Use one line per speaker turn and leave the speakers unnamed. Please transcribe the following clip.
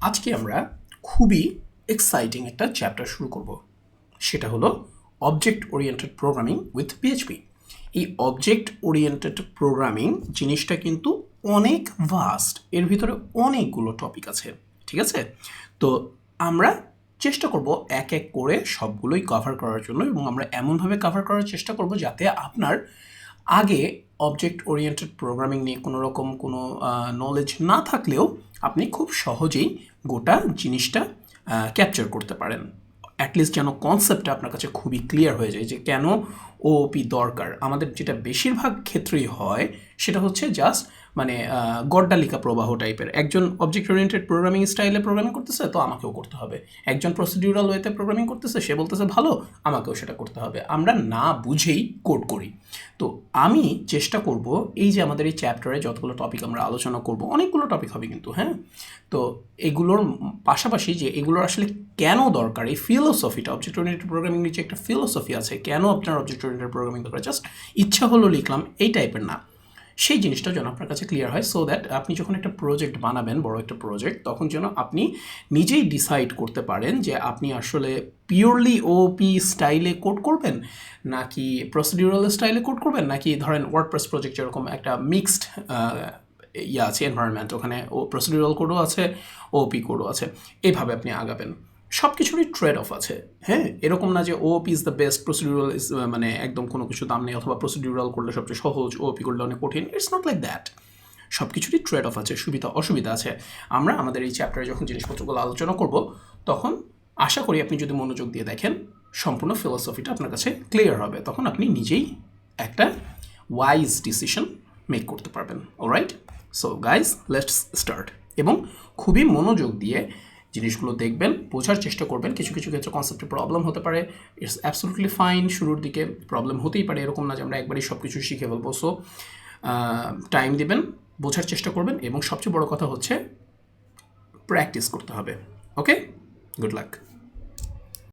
আজকে আমরা খুবই এক্সাইটিং একটা চ্যাপ্টার শুরু করব। সেটা হলো object oriented programming with PHP এই অবজেক্ট ওরিয়েন্টেড প্রোগ্রামিং জিনিসটা কিন্তু অনেক ভাস্ট এর ভিতরে অনেকগুলো টপিক আছে, ঠিক আছে? তো আমরা চেষ্টা করব এক এক করে সবগুলোই কভার করার জন্য এবং আমরা এমনভাবে কভার করার চেষ্টা করব যাতে আপনার আগে অবজেক্ট ওরিয়েন্টেড প্রোগ্রামিং নিয়ে কোনো রকম কোনো নলেজ না থাকলেও আপনি খুব সহজেই গোটা জিনিসটা ক্যাপচার করতে পারেন। অ্যাটলিস্ট যেন কনসেপ্টটা আপনার কাছে খুবই ক্লিয়ার হয়ে যায় যে কেন ওপি দরকার। আমাদের যেটা বেশিরভাগ ক্ষেত্রেই হয় সেটা হচ্ছে জাস্ট মানে গড্ডালিকা প্রবাহ টাইপের একজন অবজেক্ট ওরিয়েন্টেড প্রোগ্রামিং স্টাইলে প্রোগ্রামিং করতেছে, তো আমাকেও করতে হবে। একজন প্রসিডিউরাল ওয়েতে প্রোগ্রামিং করতেছে, সে বলতেছে ভালো, আমাকেও সেটা করতে হবে। আমরা না বুঝেই কোড করি। তো আমি চেষ্টা করব এই যে আমাদের এই চ্যাপ্টারে যতগুলো টপিক আমরা আলোচনা করব, অনেকগুলো টপিক হবে কিন্তু হ্যাঁ? তো এগুলোর পাশাপাশি যে এগুলোর আসলে কেন দরকার, এই ফিলোসফিটা অবজেক্ট ওরিয়েন্টেড প্রোগ্রামিং নিচে একটা ফিলোসফি আছে, কেন আপনার অবজেক্ট ওরিয়েন্টেড প্রোগ্রামিং দরকার? জাস্ট ইচ্ছা হলো লিখলাম, এই টাইপের না। সেই জিনিসটা যেন আপনার কাছে ক্লিয়ার হয় সো দ্যাট আপনি যখন একটা প্রজেক্ট বানাবেন, বড় একটা প্রজেক্ট তখন যেন আপনি নিজেই ডিসাইড করতে পারেন যে আপনি আসলে পিওরলি ওপি স্টাইলে কোড করবেন, নাকি প্রসিডিউরাল স্টাইলে কোড করবেন, নাকি ধরেন ওয়ার্ডপ্রেস প্রজেক্ট যেরকম একটা মিক্সড ইয়ে আছে এনভায়রনমেন্ট ওখানে ও প্রসিডিউরাল কোডও আছে ওপি কোডও আছে এইভাবে আপনি আগাবেন। সব কিছুরই ট্রেড অফ আছে। হ্যাঁ এরকম না যে OP is the best procedural is মানে একদম কোনো কিছু দাম নেই অথবা প্রসিডিউরাল করলে সবচেয়ে সহজ ওপি করলে অনেক কঠিন ইটস নট লাইক দ্যাট সব কিছুরই ট্রেড অফ আছে, সুবিধা, অসুবিধা আছে। আমরা আমাদের এই চ্যাপ্টারে যখন জিনিসপত্রগুলো আলোচনা করব, তখন আশা করি আপনি যদি মনোযোগ দিয়ে দেখেন, সম্পূর্ণ ফিলোসফিটা আপনার কাছে ক্লিয়ার হবে। তখন আপনি নিজেই একটা ওয়াইজ ডিসিশন মেক করতে পারবেন। Alright so guys let's start এবং খুবই মনোযোগ দিয়ে জিনিসগুলো দেখবেন, বোঝার চেষ্টা করবেন। কিছু কিছু ক্ষেত্রে কনসেপ্টে প্রবলেম হতে পারে। ইটস অ্যাবসলুটলি ফাইন শুরুর দিকে প্রবলেম হতেই পারে এরকম না যে আমরা একবারই সব কিছু শিখে ফেলব। সো টাইম দেবেন, বোঝার চেষ্টা করবেন এবং সবচেয়ে বড় কথা হচ্ছে প্র্যাকটিস করতে হবে। Okay good luck